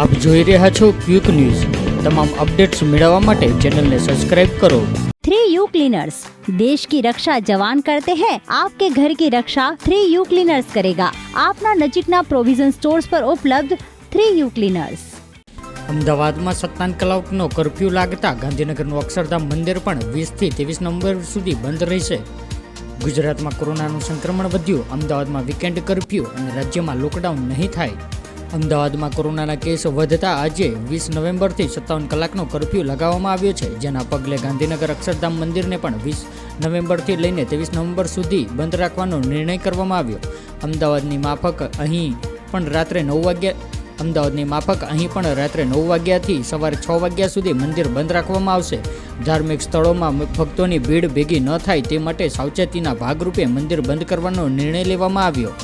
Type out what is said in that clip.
આપ જોઈ રહ્યા છો ક્વિક ન્યૂઝ. તમામ અપડેટ્સ મેળવવા માટે ચેનલને સબસ્ક્રાઇબ કરો. थ्री यू क्लीनर्स देश की रक्षा जवान करते हैं आपके ઘર કી રક્ષા થ્રી યુ ક્લીનર્સ કરેગા. આપના નજીકના પ્રોવિઝન સ્ટોર્સ પર ઉપલબ્ધ થ્રી યુ ક્લીનર્સ. અમદાવાદમાં સત્તાવન કલાકનો કર્ફ્યુ લાગતા ગાંધીનગરનું અક્ષરધામ મંદિર પણ વીસથી ત્રેવીસ નવેમ્બર સુધી બંધ રહેશે. ગુજરાતમાં કોરોનાનું સંક્રમણ વધ્યું અમદાવાદમાં વીકેન્ડ કર્ફ્યુ અને રાજ્યમાં લોકડાઉન નહીં થાય. અમદાવાદમાં કોરોનાના કેસ વધતા આજે વીસ નવેમ્બરથી સત્તાવન કલાકનો કરફ્યુ લગાવવામાં આવ્યો છે, જેના પગલે ગાંધીનગર અક્ષરધામ મંદિરને પણ વીસ નવેમ્બરથી લઈને ત્રેવીસ નવેમ્બર સુધી બંધ રાખવાનો નિર્ણય કરવામાં આવ્યો. અમદાવાદની માફક અહીં પણ રાત્રે નવ વાગ્યા, અમદાવાદની માફક અહીં પણ રાત્રે નવ વાગ્યાથી સવારે છ વાગ્યા સુધી મંદિર બંધ રાખવામાં આવશે. ધાર્મિક સ્થળોમાં ભક્તોની ભીડ ભેગી ન થાય તે માટે સાવચેતીના ભાગરૂપે મંદિર બંધ કરવાનો નિર્ણય લેવામાં આવ્યો.